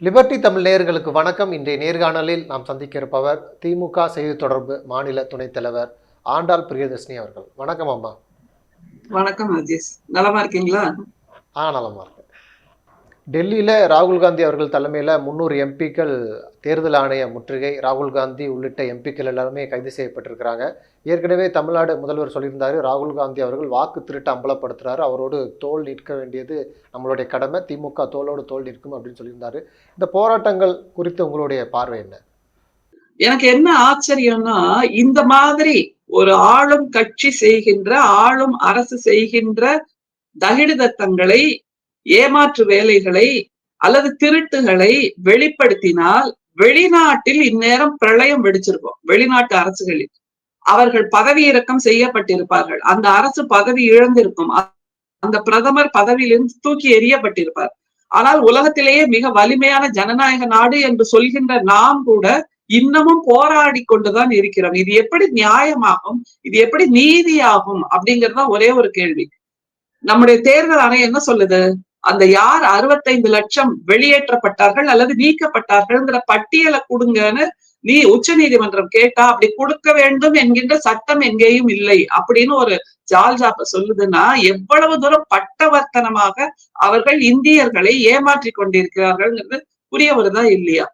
Liberty Tamil நேயர்களுக்கு வணக்கம். இன்றைய நேர்காணலில் நாம் சந்திக்க இருப்பவர் திமுக செய்தி தொடர்பு மாநில துணைத் தலைவர் ஆண்டாள் பிரியதர்ஷினி அவர்கள். வணக்கம் அம்மா. வணக்கம் நலமா இருக்கீங்களா? ஆ நலமா இருக்கேன் டெல்லியில் ராகுல் காந்தி அவர்கள் தலைமையில் முந்நூறு எம்பிக்கள் தேர்தல் ஆணைய முற்றுகை ராகுல் காந்தி உள்ளிட்ட எம்பிக்கள் எல்லாருமே கைது செய்யப்பட்டிருக்கிறாங்க. ஏற்கனவே தமிழ்நாடு முதல்வர் சொல்லியிருந்தார் ராகுல் காந்தி அவர்கள் வாக்கு திருட்டு அம்பலப்படுத்துகிறாரு அவரோடு தோல் நிற்க வேண்டியது நம்மளுடைய கடமை. திமுக தோளோடு தோல் நிற்கும் அப்படின்னு சொல்லியிருந்தாரு. இந்த போராட்டங்கள் குறித்து உங்களுடைய பார்வை என்ன? எனக்கு என்ன ஆச்சரியம்னா இந்த மாதிரி ஒரு ஆளும் கட்சி செய்கின்ற ஆளும் அரசு செய்கின்ற தகிடுதத்தங்களை ஏமாற்று வேலைகளை அல்லது திருட்டுகளை வெளிப்படுத்தினால் வெளிநாட்டில் இந்நேரம் பிரளயம் வெடிச்சிருக்கும். வெளிநாட்டு அரசுகளில். அவர்கள் பதவி இறக்கம் செய்யப்பட்டிருப்பார்கள். அந்த அரசு பதவி இழந்திருக்கும். அந்த பிரதமர் பதவியிலிருந்து தூக்கி எறியப்பட்டிருப்பார். ஆனால் உலகத்திலேயே மிக வலிமையான ஜனநாயக நாடு என்று சொல்கின்ற நாம் கூட இன்னமும் போராடி கொண்டுதான் இருக்கிறோம். இது எப்படி நியாயமாகும்? இது எப்படி நீதியாகும்? அப்படிங்கறதுதான் ஒரே ஒரு கேள்வி. நம்முடைய தேர்தல் ஆணையம் என்ன சொல்லுது? அந்த யார் அறுபத்தைந்து லட்சம் வெளியேற்றப்பட்டார்கள் அல்லது நீக்கப்பட்டார்கள்ங்கிற பட்டியலை கொடுங்கன்னு நீ உச்ச நீதிமன்றம் கேட்டா அப்படி கொடுக்க வேண்டும் என்கின்ற சட்டம் எங்கேயும் இல்லை அப்படின்னு ஒரு ஜால்ஜாப்ப சொல்லுதுன்னா எவ்வளவு தூரம் பட்டவர்த்தனமாக அவர்கள் இந்தியர்களை ஏமாற்றி கொண்டிருக்கிறார்கள்ங்கிறது புரிய வருதா இல்லையா?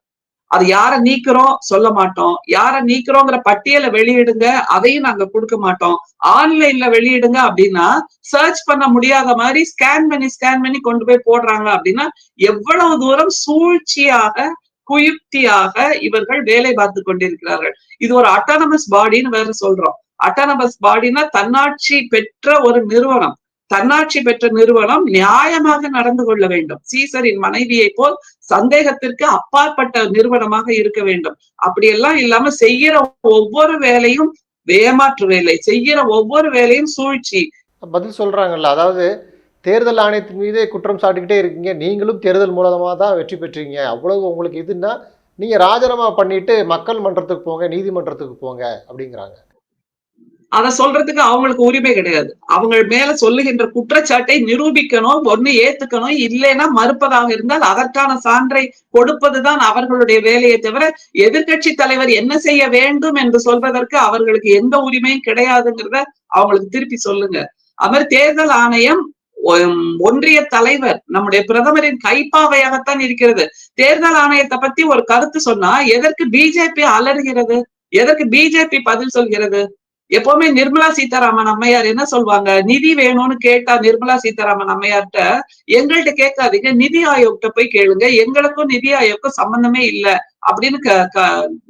அது யார நீக்கிறோம் சொல்ல மாட்டோம். யார நீக்கிறோங்கிற பட்டியலை வெளியிடுங்க அதையும் நாங்க கொடுக்க மாட்டோம். ஆன்லைன்ல வெளியிடுங்க அப்படின்னா சர்ச் பண்ண முடியாத மாதிரி ஸ்கேன் பண்ணி ஸ்கேன் பண்ணி கொண்டு போய் போடுறாங்க அப்படின்னா எவ்வளவு தூரம் சூழ்ச்சியாக குயுக்தியாக இவர்கள் வேலை பார்த்து கொண்டிருக்கிறார்கள். இது ஒரு அட்டானமஸ் பாடின்னு வேற சொல்றோம். அட்டானமஸ் பாடினா தன்னாட்சி பெற்ற ஒரு நிறுவனம். தன்னாட்சி பெற்ற நிறுவனம் நியாயமாக நடந்து கொள்ள வேண்டும். சீசரின் மனைவியை போல் சந்தேகத்திற்கு அப்பாற்பட்ட நிறுவனமாக இருக்க வேண்டும். அப்படியெல்லாம் இல்லாம செய்யற ஒவ்வொரு வேலையும் ஏமாற்று வேலை செய்யற ஒவ்வொரு வேலையும் சூழ்ச்சி. பதில் சொல்றாங்கல்ல. அதாவது தேர்தல் ஆணையத்தின் மீதே குற்றம் சாட்டிக்கிட்டே இருக்கீங்க. நீங்களும் தேர்தல் மூலமாக தான் வெற்றி பெற்றீங்க. அவ்வளவு உங்களுக்கு இதுன்னா நீங்க ராஜினாமா பண்ணிட்டு மக்கள் மன்றத்துக்கு போங்க நீதிமன்றத்துக்கு போங்க அப்படிங்கிறாங்க. அத சொல்றதுக்கு அவங்களுக்கு உரிமை கிடையாது. அவங்க மேல சொல்லுகின்ற குற்றச்சாட்டை நிரூபிக்கணும் ஒண்ணு ஏத்துக்கணும் இல்லைன்னா மறுப்பதாக இருந்தால் அதற்கான சான்றை கொடுப்பதுதான் அவர்களுடைய வேலையை தவிர எதிர்கட்சி தலைவர் என்ன செய்ய வேண்டும் என்று சொல்வதற்கு அவர்களுக்கு எந்த உரிமையும் கிடையாதுங்கிறத அவங்களுக்கு திருப்பி சொல்லுங்க. அது மாதிரி தேர்தல் ஆணையம் ஒன்றிய தலைவர் நம்முடைய பிரதமரின் கைப்பாவையாகத்தான் இருக்கிறது. தேர்தல் ஆணையத்தை பத்தி ஒரு கருத்து சொன்னா எதற்கு பிஜேபி அலறுகிறது? எதற்கு பிஜேபி பதில் சொல்கிறது? எப்பவுமே நிர்மலா சீதாராமன் அம்மையார் என்ன சொல்லுவாங்க நிதி வேணும்னு கேட்டா நிர்மலா சீதாராமன் அம்மையார்கிட்ட எங்கள்கிட்ட கேட்காதீங்க நிதி ஆயோக்கிட்ட போய் கேளுங்க எங்களுக்கும் நிதி ஆயோக்கும் சம்பந்தமே இல்ல அப்படின்னு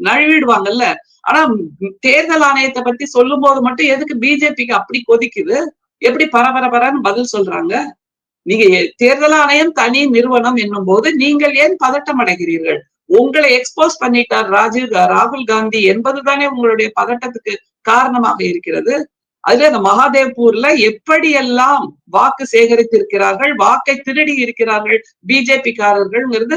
நழுவிடுவாங்கல்ல. ஆனா தேர்தல் ஆணையத்தை பத்தி சொல்லும் போது மட்டும் எதுக்கு பிஜேபிக்கு அப்படி கொதிக்குது? எப்படி பரபரபரன்னு பதில் சொல்றாங்க? நீங்க தேர்தல் ஆணையம் தனி நிறுவனம் என்னும் போது நீங்கள் ஏன் பதட்டம் அடைகிறீர்கள்? உங்களை எக்ஸ்போஸ் பண்ணிட்டார் ராஜீவ் ராகுல் காந்தி என்பதுதானே உங்களுடைய பதட்டத்துக்கு காரணமாக இருக்கிறது. அதுல அந்த மகாதேவ்பூர்ல எப்படியெல்லாம் வாக்கு சேகரித்திருக்கிறார்கள் வாக்கை திருடி இருக்கிறார்கள் பிஜேபிக்காரர்கள்ங்கிறது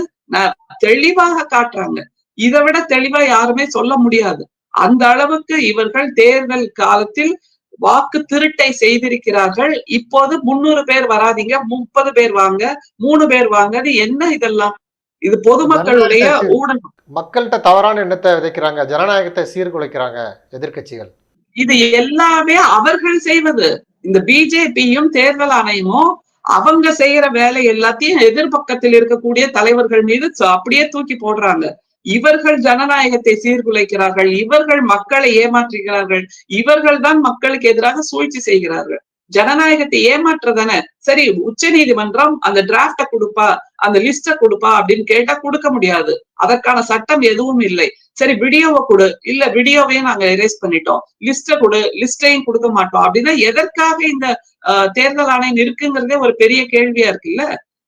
தெளிவாக காட்டுறாங்க. இதை விட தெளிவா யாருமே சொல்ல முடியாது. அந்த அளவுக்கு இவர்கள் தேர்தல் காலத்தில் வாக்கு திருட்டை செய்திருக்கிறார்கள். இப்போது முன்னூறு பேர் வராதிங்க முப்பது பேர் வாங்க மூணு பேர் வாங்க என்ன இதெல்லாம்? இது பொதுமக்களுடைய ஊடகம். மக்கள்கிட்ட தவறான எண்ணத்தை விதைக்கிறாங்க ஜனநாயகத்தை சீர்குலைக்கிறாங்க எதிர்கட்சிகள் இது எல்லாமே அவர்கள் செய்வது. இந்த பிஜேபியும் தேர்தல் ஆணையமும் அவங்க செய்யற வேலை எல்லாத்தையும் எதிர்பக்கத்தில் இருக்கக்கூடிய தலைவர்கள் மீது அப்படியே தூக்கி போடுறாங்க. இவர்கள் ஜனநாயகத்தை சீர்குலைக்கிறார்கள் இவர்கள் மக்களை ஏமாற்றுகிறார்கள் இவர்கள் தான் மக்களுக்கு எதிராக சூழ்ச்சி செய்கிறார்கள். ஜனநாயகத்தை ஏமாற்றுறதானே சரி உச்ச நீதிமன்றம் அந்த டிராப்ட கொடுப்பா அந்த லிஸ்ட கொடுப்பா அப்படின்னு கேட்டா கொடுக்க முடியாது. அதற்கான சட்டம் எதுவும் இல்லை. சரி வீடியோவை கொடு. இல்ல வீடியோவையும் நாங்க எரேஸ் பண்ணிட்டோம். லிஸ்ட கொடு. லிஸ்டையும் கொடுக்க மாட்டோம். அப்படின்னா எதற்காக இந்த தேர்தல் ஆணையம் இருக்குங்கிறதே ஒரு பெரிய கேள்வியா இருக்குல்ல?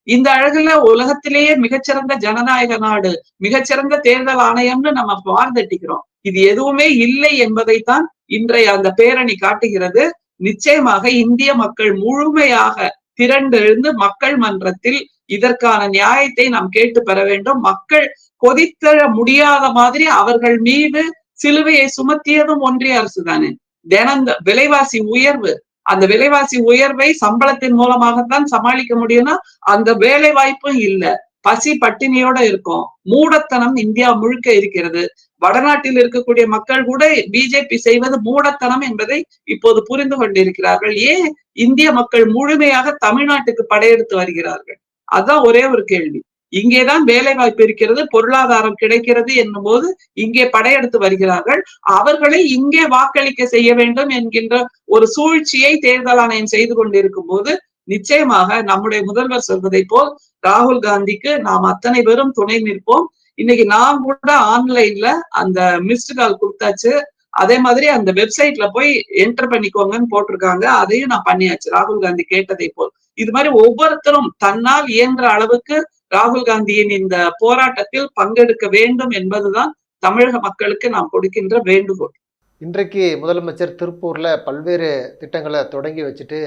இந்த அழகுல உலகத்திலேயே மிகச்சிறந்த ஜனநாயக நாடு மிகச்சிறந்த தேர்தல் ஆணையம்னு நம்ம வாழ்ந்தட்டிக்கிறோம் இது எதுவுமே இல்லை என்பதைத்தான் இன்றைய அந்த பேரணி காட்டுகிறது. நிச்சயமாக இந்திய மக்கள் முழுமையாக திரண்டெழுந்து மக்கள் மன்றத்தில் இதற்கான நியாயத்தை நாம் கேட்டு பெற வேண்டும். மக்கள் கொதித்தழ முடியாத மாதிரி அவர்கள் மீது சிலுவையை சுமத்தியதும் ஒன்றிய அரசு தானே. தினந்த விலைவாசி உயர்வு அந்த விலைவாசி உயர்வை சம்பளத்தின் மூலமாகத்தான் சமாளிக்க முடியும்னா அந்த வேலை வாய்ப்பும் இல்லை. பசி பட்டினியோட இருக்கும். மூடத்தனம் இந்தியா முழுக்க இருக்கிறது. வடநாட்டில் இருக்கக்கூடிய மக்கள் கூட பிஜேபி செய்வது மூடத்தனம் என்பதை இப்போது புரிந்து கொண்டிருக்கிறார்கள். ஏன் இந்திய மக்கள் முழுமையாக தமிழ்நாட்டுக்கு படையெடுத்து வருகிறார்கள்? அதுதான் ஒரே ஒரு கேள்வி. இங்கேதான் வேலை வாய்ப்பு இருக்கிறது பொருளாதாரம் கிடைக்கிறது என்னும் போது இங்கே படையெடுத்து வருகிறார்கள். அவர்களை இங்கே வாக்களிக்க செய்ய வேண்டும் என்கின்ற ஒரு சூழ்ச்சியை தேர்தல் ஆணையம் செய்து கொண்டிருக்கும் போது நிச்சயமாக நம்முடைய முதல்வர் சொல்வதை போல் ராகுல் காந்திக்கு நாம் அத்தனை பேரும் துணை நிற்போம். இன்னைக்கு நான் கூட ஆன்லைன்ல அந்த மிஸ்டு கால் கொடுத்தாச்சு. அதே மாதிரி அந்த வெப்சைட்ல போய் என்டர் பண்ணிக்கோங்கன்னு போட்டிருக்காங்க. அதையும் நான் பண்ணியாச்சு. ராகுல் காந்தி கேட்டதை போல். இது மாதிரி ஒவ்வொருத்தரும் தன்னால் இயன்ற அளவுக்கு ராகுல் காந்தியின் இந்த போராட்டத்தில் பங்கெடுக்க வேண்டும் என்பதுதான் தமிழக மக்களுக்கு நாம் கொடுக்கின்ற வேண்டுகோள். இன்றைக்கு முதலமைச்சர் திருப்பூரில் பல்வேறு திட்டங்களை தொடங்கி வச்சுட்டு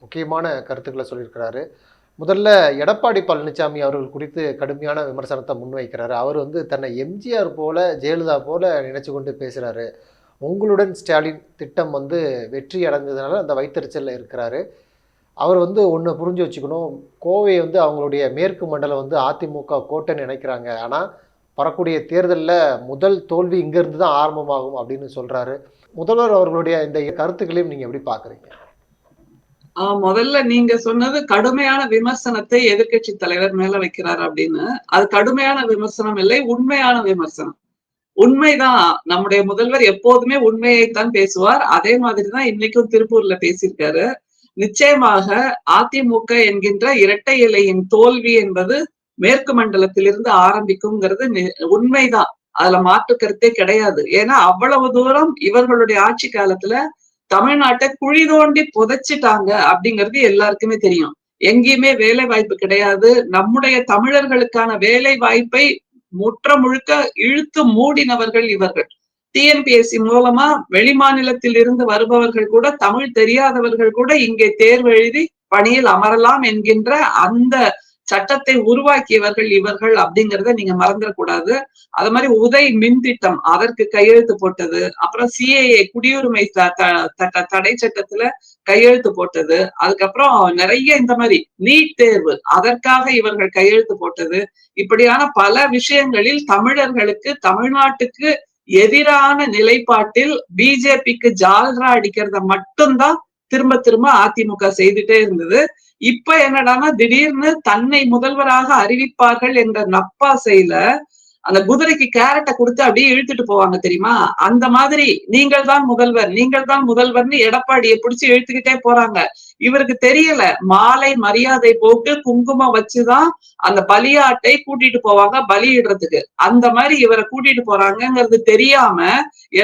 முக்கியமான கருத்துக்களை சொல்லியிருக்கிறாரு. முதல்ல எடப்பாடி பழனிசாமி அவர்கள் குறித்து கடுமையான விமர்சனத்தை முன்வைக்கிறாரு. அவர் வந்து தன்னை எம்ஜிஆர் போல ஜெயலலிதா போல நினைச்சு கொண்டு பேசுகிறாரு உங்களுடன் ஸ்டாலின் திட்டம் வந்து வெற்றி அடைஞ்சதுனால அந்த வைத்தறிச்சலில் இருக்கிறாரு. அவர் வந்து ஒன்று புரிஞ்சு வச்சுக்கணும். கோவை வந்து அவங்களுடைய மேற்கு மண்டலம் வந்து அதிமுக கோட்டைன்னு நினைக்கிறாங்க. ஆனால் வரக்கூடிய தேர்தலில் முதல் தோல்வி இங்கேருந்து தான் ஆரம்பமாகும் அப்படின்னு சொல்கிறாரு முதல்வர் அவர்களுடைய இந்த கருத்துக்களையும் நீங்கள் எப்படி பார்க்குறீங்க? ஆஹ் முதல்ல நீங்க சொன்னது கடுமையான விமர்சனத்தை எதிர்க்கட்சி தலைவர் மேல வைக்கிறார் அப்படின்னு. அது கடுமையான விமர்சனம் இல்லை உண்மையான விமர்சனம். உண்மைதான். நம்முடைய முதல்வர் எப்போதுமே உண்மையைத்தான் பேசுவார். அதே மாதிரிதான் இன்னைக்கும் திருப்பூர்ல பேசியிருக்காரு. நிச்சயமாக அதிமுக என்கின்ற இரட்டை இலையின் தோல்வி என்பது மேற்கு மண்டலத்திலிருந்து ஆரம்பிக்கும்ங்கிறது உண்மைதான். அதுல மாற்று கருத்தே கிடையாது. ஏன்னா அவ்வளவு தூரம் இவர்களுடைய ஆட்சி காலத்துல தமிழ்நாட்டை குழி தோண்டி புதைச்சிட்டாங்க அப்படிங்கிறது எல்லாருக்குமே தெரியும். எங்கேயுமே வேலை வாய்ப்பு கிடையாது. நம்முடைய தமிழர்களுக்கான வேலை வாய்ப்பை முற்ற முழுக்க இழுத்து மூடினவர்கள் இவர்கள். டிஎன்பிஎஸ்சி மூலமா வெளிமாநிலத்தில் இருந்து வருபவர்கள் கூட தமிழ் தெரியாதவர்கள் கூட இங்கே தேர்வு எழுதி பணியில் அமரலாம் என்கின்ற அந்த சட்டத்தை உருவாக்கியவர்கள் இவர்கள் அப்படிங்கிறத நீங்க மறந்துடக்கூடாது அது மாதிரி உதய் மின் திட்டம் அதற்கு கையெழுத்து போட்டது. அப்புறம் சிஏஏ குடியுரிமை தடை சட்டத்துல கையெழுத்து போட்டது. அதுக்கப்புறம் நிறைய இந்த மாதிரி நீட் தேர்வு அதற்காக இவர்கள் கையெழுத்து போட்டது. இப்படியான பல விஷயங்களில் தமிழர்களுக்கு தமிழ்நாட்டுக்கு எதிரான நிலைப்பாட்டில் பிஜேபிக்கு ஜால்ரா அடிக்கிறத மட்டும்தான் திரும்ப திரும்ப அதிமுக செய்துட்டே இருந்தது. இப்ப என்னடானா திடீர்னு தன்னை முதல்வராக அறிவிப்பார்கள் என்ற நப்பாசையில அந்த குதிரைக்கு கேரட்டை கொடுத்து அப்படியே இழுத்துட்டு போவாங்க தெரியுமா? அந்த மாதிரி நீங்கள் தான் முதல்வர் நீங்கள் தான் முதல்வர்னு எடப்பாடியை பிடிச்சு இழுத்துக்கிட்டே போறாங்க. இவருக்கு தெரியல மாலை மரியாதை போட்டு குங்குமம் வச்சுதான் அந்த பலியாட்டை கூட்டிட்டு போவாங்க பலியிடுறதுக்கு. அந்த மாதிரி இவரை கூட்டிட்டு போறாங்கிறது தெரியாம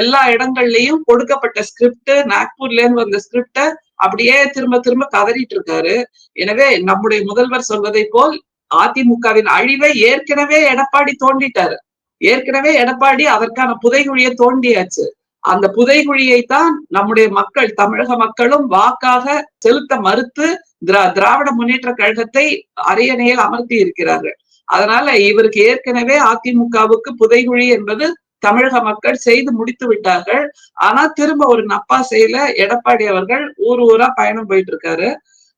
எல்லா இடங்கள்லயும் கொடுக்கப்பட்ட ஸ்கிரிப்ட் நாக்பூர்ல இருந்து வந்த ஸ்கிரிப்ட அப்படியே திரும்ப திரும்ப கதறிட்டு இருக்காரு. எனவே நம்முடைய முதல்வர் சொல்வதை போல் அதிமுகவின் அழிவை ஏற்கனவே எடப்பாடி தோண்டிட்டாரு. ஏற்கனவே எடப்பாடி அதற்கான புதைகுழியை தோண்டியாச்சு. அந்த புதைகுழியை தான் நம்முடைய மக்கள் தமிழக மக்களும் வாக்காக செலுத்த மறுத்து திரா திராவிட முன்னேற்ற கழகத்தை அரியணையில் அமர்த்தி இருக்கிறார்கள். அதனால இவருக்கு ஏற்கனவே அதிமுகவுக்கு புதைகுழி என்பது தமிழக மக்கள் செய்து முடித்து விட்டார்கள். ஆனா திரும்ப ஒரு நப்பாசையில எடப்பாடி அவர்கள் ஊர் ஊரா பயணம் போயிட்டு இருக்காரு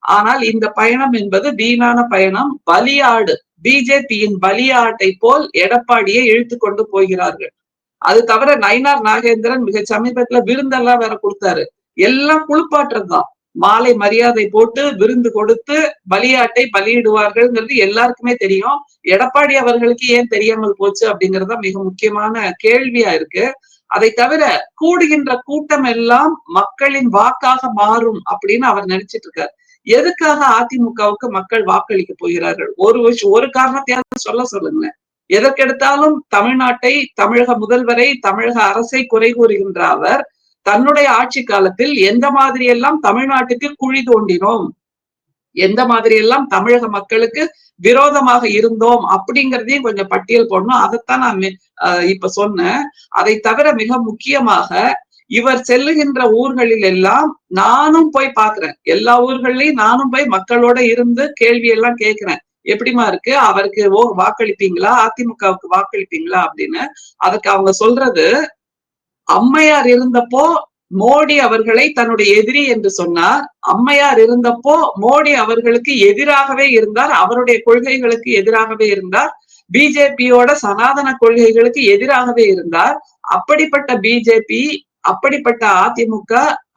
ஆனால் இந்த பயணம் என்பது வீணான பயணம். பலியாடு பிஜேபியின் பலியாட்டை போல் எடப்பாடியை இழுத்து கொண்டு போகிறார்கள். அது தவிர நயினார் நாகேந்திரன் மிக சமீபத்துல விருந்தெல்லாம் வேற கொடுத்தாரு. எல்லாம் குளிப்பாட்டுறதுதான் மாலை மரியாதை போட்டு விருந்து கொடுத்து பலியாட்டை பலியிடுவார்கள்ங்கிறது எல்லாருக்குமே தெரியும். எடப்பாடி அவர்களுக்கு ஏன் தெரியாமல் போச்சு அப்படிங்கறத மிக முக்கியமான கேள்வியா இருக்கு. அதை தவிர கூடுகின்ற கூட்டம் எல்லாம் மக்களின் வாக்காக மாறும் அப்படின்னு அவர் நினைச்சிட்டு இருக்காரு. எதுக்காக அதிமுகவுக்கு மக்கள் வாக்களிக்க போகிறார்கள்? ஒரு விஷயம் ஒரு காரணத்தையாவது சொல்ல சொல்லுங்களேன். எதற்கெடுத்தாலும் தமிழ்நாட்டை தமிழக முதல்வரை தமிழக அரசை குறை கூறுகின்ற அவர் தன்னுடைய ஆட்சி காலத்தில் எந்த மாதிரி எல்லாம் தமிழ்நாட்டுக்கு குழி தோண்டினோம்? எந்த மாதிரி எல்லாம் தமிழக மக்களுக்கு விரோதமாக இருந்தோம்? அப்படிங்கிறதையும் கொஞ்சம் பட்டியல் போடணும். அதைத்தான் நான் இப்ப சொன்னேன். அதை தவிர மிக முக்கியமாக இவர் செல்லுகின்ற ஊர்களில் எல்லாம் நானும் போய் பாக்குறேன் எல்லா ஊர்கள்லயும் நானும் போய் மக்களோட இருந்து கேள்வி எல்லாம் கேட்கிறேன். எப்படிமா இருக்கு? அவருக்கு ஓ வாக்களிப்பீங்களா? அதிமுகவுக்கு வாக்களிப்பீங்களா? அப்படின்னு. அதுக்கு அவங்க சொல்றது அம்மையார் இருந்தப்போ மோடி அவர்களை தன்னுடைய எதிரி என்று சொன்னார். அம்மையார் இருந்தப்போ மோடி அவர்களுக்கு எதிராகவே இருந்தார். அவருடைய கொள்கைகளுக்கு எதிராகவே இருந்தார். பிஜேபியோட சனாதன கொள்கைகளுக்கு எதிராகவே இருந்தார். அப்படிப்பட்ட பிஜேபி அப்படிப்பட்ட அதிமுக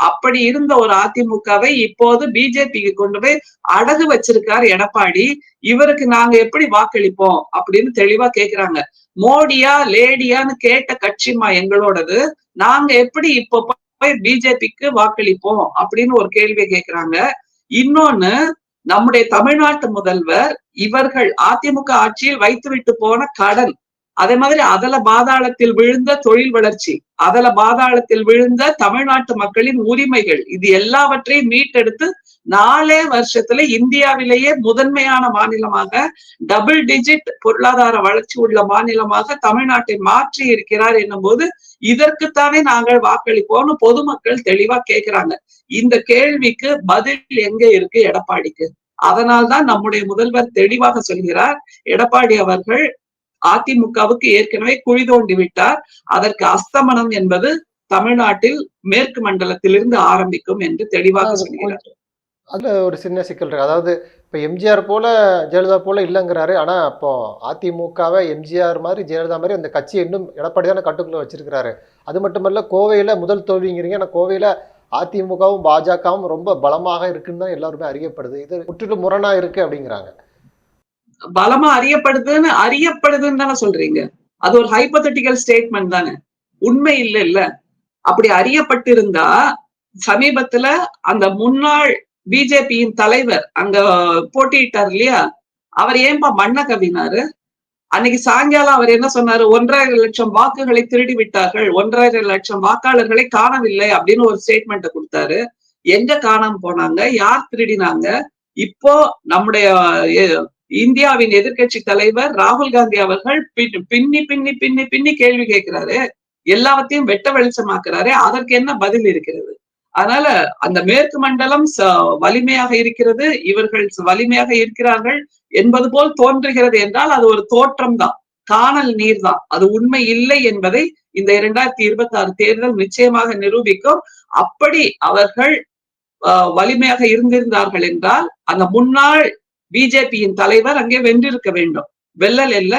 அப்படி இருந்த ஒரு அதிமுகவை இப்போது பிஜேபிக்கு கொண்டு போய் அடகு வச்சிருக்கார் எடப்பாடி. இவருக்கு நாங்க எப்படி வாக்களிப்போம் அப்படின்னு தெளிவா கேக்குறாங்க. மோடியா லேடியான்னு கேட்ட கட்சிமா எங்களோடது. நாங்க எப்படி இப்ப போய் பிஜேபிக்கு வாக்களிப்போம் அப்படின்னு ஒரு கேள்வியை கேக்குறாங்க. இன்னொன்னு நம்முடைய தமிழ்நாட்டு முதல்வர் இவர்கள் அதிமுக ஆட்சியில் வைத்து விட்டு போன கடன். அதே மாதிரி அதல பாதாளத்தில் விழுந்த தொழில் வளர்ச்சி அதல பாதாளத்தில் விழுந்த தமிழ்நாட்டு மக்களின் உரிமைகள் இது எல்லாவற்றையும் மீட்டெடுத்து நாலே வருஷத்துல இந்தியாவிலேயே முதன்மையான மாநிலமாக டபுள் டிஜிட் பொருளாதார வளர்ச்சி உள்ள மாநிலமாக தமிழ்நாட்டை மாற்றி இருக்கிறார் என்னும் போது இதற்குத்தானே நாங்கள் வாக்களிப்போம்னு பொதுமக்கள் தெளிவா கேக்குறாங்க. இந்த கேள்விக்கு பதில் எங்க இருக்கு எடப்பாடிக்கு? அதனால்தான் நம்முடைய முதல்வர் தெளிவாக சொல்கிறார் எடப்பாடி அவர்கள் அதிமுகவுக்கு ஏற்கனவே குழி தோண்டி விட்டார். அதற்கு அஸ்தமனம் என்பது தமிழ்நாட்டில் மேற்கு மண்டலத்திலிருந்து ஆரம்பிக்கும் என்று தெளிவாக சொல்கிறார். அதில் ஒரு சின்ன சிக்கல் இருக்குது அதாவது இப்போ எம்ஜிஆர் போல ஜெயலலிதா போல இல்லைங்கிறாரு. ஆனால் அப்போ அதிமுகவை எம்ஜிஆர் மாதிரி ஜெயலலிதா மாதிரி அந்த கட்சி இன்னும் எடப்பாடி தானே கட்டுக்குள்ளே வச்சிருக்கிறாரு. அது மட்டுமல்ல கோவையில் முதல் தோல்விங்கிறீங்க. ஆனால் கோவையில் அதிமுகவும் பாஜகவும் ரொம்ப பலமாக இருக்குன்னு தான் எல்லாருமே அறியப்படுது. இது முற்றிலும் முரணாக இருக்கு அப்படிங்கிறாங்க. பலமா அறியப்படுதுன்னு அறியப்படுதுன்னு தானே சொல்றீங்க. அது ஒரு ஹைப்போதட்டிக்கல் ஸ்டேட்மெண்ட் தானே. உண்மை இல்லை இல்ல. அப்படி அறியப்பட்டிருந்தா சமீபத்துல அந்த முன்னாள் பிஜேபியின் தலைவர் அங்க போட்டியிட்டார் இல்லையா? அவர் ஏன்பா மண்ண கவினாரு? அன்னைக்கு சாயங்காலம் அவர் என்ன சொன்னாரு? ஒன்றரை லட்சம் வாக்குகளை திருடி விட்டார்கள். ஒன்றரை லட்சம் வாக்காளர்களை காணவில்லை அப்படின்னு ஒரு ஸ்டேட்மெண்ட்டை கொடுத்தாரு. எங்க காணாம போனாங்க? யார் திருடினாங்க? இப்போ நம்முடைய இந்தியாவின் எதிர்க்கட்சி தலைவர் ராகுல் காந்தி அவர்கள் பின்னி பின்னி பின்னி பின்னி கேள்வி கேட்கிறாரு. எல்லாவற்றையும் வெட்ட வெளிச்சமாக்குறாரு. அதற்கு என்ன பதில் இருக்கிறது? அதனால அந்த மேற்கு மண்டலம் ச- வலிமையாக இருக்கிறது இவர்கள் வலிமையாக இருக்கிறார்கள் என்பது போல் தோன்றுகிறது என்றால் அது ஒரு தோற்றம் தான். காணல் நீர் தான். அது உண்மை இல்லை என்பதை இந்த இரண்டாயிரத்தி இருபத்தி ஆறு தேர்தல் நிச்சயமாக நிரூபிக்கும். அப்படி அவர்கள் வலிமையாக இருந்திருந்தார்கள் என்றால் அந்த முன்னாள் பிஜேபியின் தலைவர் அங்கே வென்றிருக்க வேண்டும். வெல்லல் இல்ல.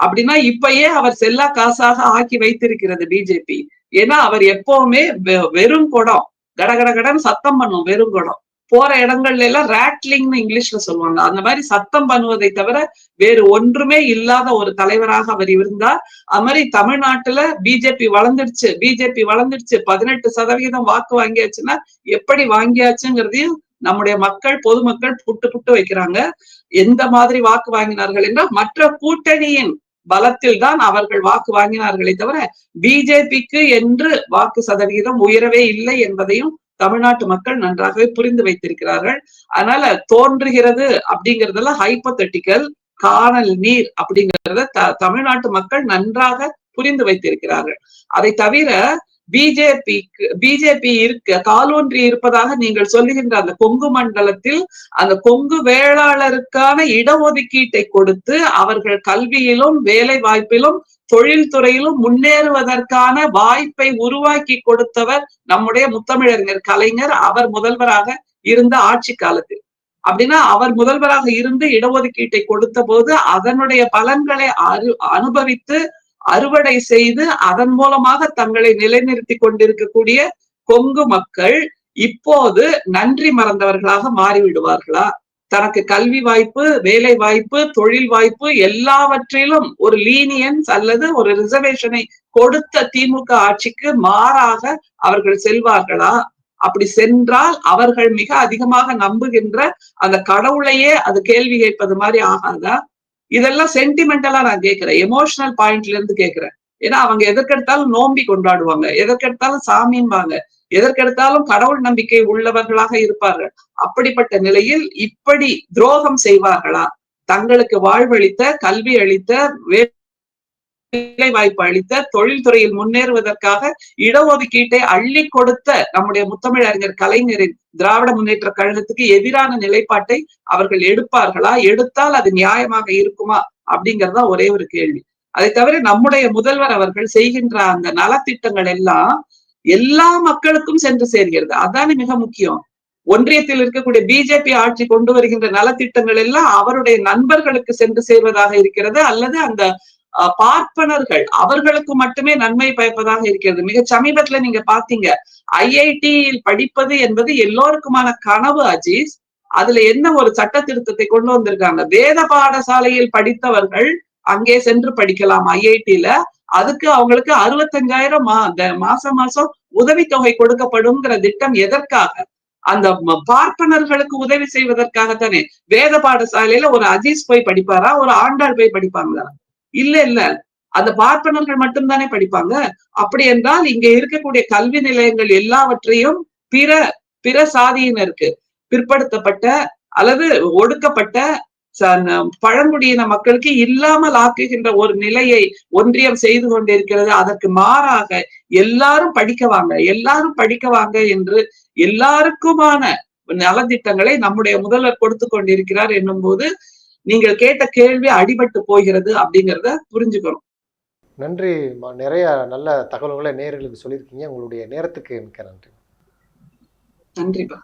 அப்படின்னா இப்பயே அவர் செல்லா காசாக ஆக்கி வைத்திருக்கிறது பிஜேபி. ஏன்னா அவர் எப்பவுமே வெ- வெறும் குடம். கடகடகடன் சத்தம் பண்ணும் வெறும் குடம். போற இடங்கள்ல எல்லாம் ரேட்லிங்னு இங்கிலீஷ்ல சொல்லுவாங்க. அந்த மாதிரி சத்தம் பண்ணுவதை தவிர வேறு ஒன்றுமே இல்லாத ஒரு தலைவராக அவர் இருந்தார். அது மாதிரி தமிழ்நாட்டுல பிஜேபி வளர்ந்துடுச்சு. பிஜேபி வளர்ந்துடுச்சு. பதினெட்டு சதவீதம் வாக்கு வாங்கியாச்சுன்னா எப்படி வாங்கியாச்சுங்கிறதையும் நம்முடைய மக்கள் பொதுமக்கள் புட்டு புட்டு வைக்கிறாங்க. எந்த மாதிரி வாக்கு வாங்கினார்கள் என்றால் மற்ற கூட்டணியின் பலத்தில் தான் அவர்கள் வாக்கு வாங்கினார்களே தவிர பிஜேபிக்கு என்று வாக்கு சதவிகிதம் உயரவே இல்லை என்பதையும் தமிழ்நாட்டு மக்கள் நன்றாகவே புரிந்து வைத்திருக்கிறார்கள். அதனால தோன்றுகிறது அப்படிங்கறதெல்லாம் ஹைப்பத்தட்டிக்கல் காணல் நீர் அப்படிங்கறத த- தமிழ்நாட்டு மக்கள் நன்றாக புரிந்து வைத்திருக்கிறார்கள். அதை தவிர பிஜேபிக்கு பிஜேபி இருக்க காலூன்றி இருப்பதாக நீங்கள் சொல்லுகின்ற அந்த கொங்கு மண்டலத்தில் அந்த கொங்கு வேளாளருக்கான இடஒதுக்கீட்டை கொடுத்து அவர்கள் கல்வியிலும் வேலை வாய்ப்பிலும் தொழில்துறையிலும் முன்னேறுவதற்கான வாய்ப்பை உருவாக்கி கொடுத்தவர் நம்முடைய முத்தமிழறிஞர் கலைஞர். அவர் முதல்வராக இருந்த ஆட்சி காலத்தில். அப்படின்னா அவர் முதல்வராக இருந்து இடஒதுக்கீட்டை கொடுத்த போது அதனுடைய பலன்களை அனுபவித்து அறுவடை செய்து அதன் மூலமாக தங்களை நிலைநிறுத்தி கொண்டிருக்கக்கூடிய கொங்கு மக்கள் இப்போது நன்றி மறந்தவர்களாக மாறிவிடுவார்களா? தனக்கு கல்வி வாய்ப்பு வேலை வாய்ப்பு தொழில் வாய்ப்பு எல்லாவற்றிலும் ஒரு லீனியன்ஸ் அல்லது ஒரு ரிசர்வேஷனை கொடுத்த திமுக ஆட்சிக்கு மாறாக அவர்கள் செல்வார்களா? அப்படி சென்றால் அவர்கள் மிக அதிகமாக நம்புகின்ற அந்த கடவுளையே அது கேள்வி கேட்பது மாதிரி ஆகாதா? இதெல்லாம் சென்டிமெண்டலா நான் கேட்கிறேன். எமோஷனல் பாயிண்ட்ல இருந்து கேட்கிறேன். ஏன்னா அவங்க எதற்கெடுத்தாலும் நோம்பி கொண்டாடுவாங்க. எதற்கெடுத்தாலும் சாமின்பாங்க எதற்கெடுத்தாலும் கடவுள் நம்பிக்கை உள்ளவர்களாக இருப்பார்கள். அப்படிப்பட்ட நிலையில் இப்படி துரோகம் செய்வார்களா? தங்களுக்கு வாழ்வளித்த கல்வி அளித்த வே வேலை வாய்ப்பு அளித்த தொழில்துறையில் முன்னேறுவதற்காக இடஒதுக்கீட்டை அள்ளி கொடுத்த நம்முடைய முத்தமிழறிஞர் கலைஞரின் திராவிட முன்னேற்ற கழகத்துக்கு எதிரான நிலைப்பாட்டை அவர்கள் எடுப்பார்களா? எடுத்தால் அது நியாயமாக இருக்குமா? அப்படிங்கறதா ஒரே ஒரு கேள்வி. அதை தவிர நம்முடைய முதல்வர் அவர்கள் செய்கின்ற அந்த நலத்திட்டங்கள் எல்லாம் எல்லா மக்களுக்கும் சென்று சேர்கிறது. அதானே மிக முக்கியம். ஒன்றியத்தில் இருக்கக்கூடிய பிஜேபி ஆட்சி கொண்டு வருகின்ற நலத்திட்டங்கள் எல்லாம் அவருடைய நண்பர்களுக்கு சென்று சேர்வதாக இருக்கிறது. அல்லது அந்த பார்ப்பனர்கள் அவர்களுக்கு மட்டுமே நன்மை பயப்பதாக இருக்கிறது. மிக சமீபத்துல நீங்க பாத்தீங்க ஐஐடியில் படிப்பது என்பது எல்லோருக்குமான கனவு அஜீஸ். அதுல என்ன ஒரு சட்ட திருத்தத்தை கொண்டு வந்திருக்காங்க? வேத பாடசாலையில் படித்தவர்கள் அங்கே சென்று படிக்கலாம் ஐஐடில அதுக்கு அவங்களுக்கு அறுபத்தஞ்சாயிரம் மா மாசம் மாசம் உதவித்தொகை கொடுக்கப்படும்ங்கிற திட்டம் எதற்காக? அந்த பார்ப்பனர்களுக்கு உதவி செய்வதற்காகத்தானே. வேத பாடசாலையில ஒரு அஜீஸ் போய் படிப்பாரா? ஒரு ஆண்டாள் போய் படிப்பாங்களா? இல்ல இல்ல. அந்த பார்ப்பனர்கள் மட்டும்தானே படிப்பாங்க. அப்படி என்றால் இங்க இருக்கக்கூடிய கல்வி நிலையங்கள் எல்லாவற்றையும் பிற பிற சாதியினருக்கு பிற்படுத்தப்பட்ட அல்லது ஒடுக்கப்பட்ட பழங்குடியின மக்களுக்கு இல்லாமல் ஆக்குகின்ற ஒரு நிலையை ஒன்றியம் செய்து கொண்டிருக்கிறது. அதற்கு மாறாக எல்லாரும் படிக்க வாங்க எல்லாரும் படிக்க வாங்க என்று எல்லாருக்குமான நலத்திட்டங்களை நம்முடைய முதல்வர் கொடுத்து கொண்டிருக்கிறார் என்னும் போது நீங்கள் கேட்ட கேள்வி அடிபட்டு போகிறது அப்படிங்கிறத புரிஞ்சுக்கணும். நன்றி. நிறைய நல்ல தகவல்களை நேயர்களுக்கு சொல்லியிருக்கீங்க. உங்களுடைய நேரத்துக்கு மிக்க நன்றி. நன்றிப்பா.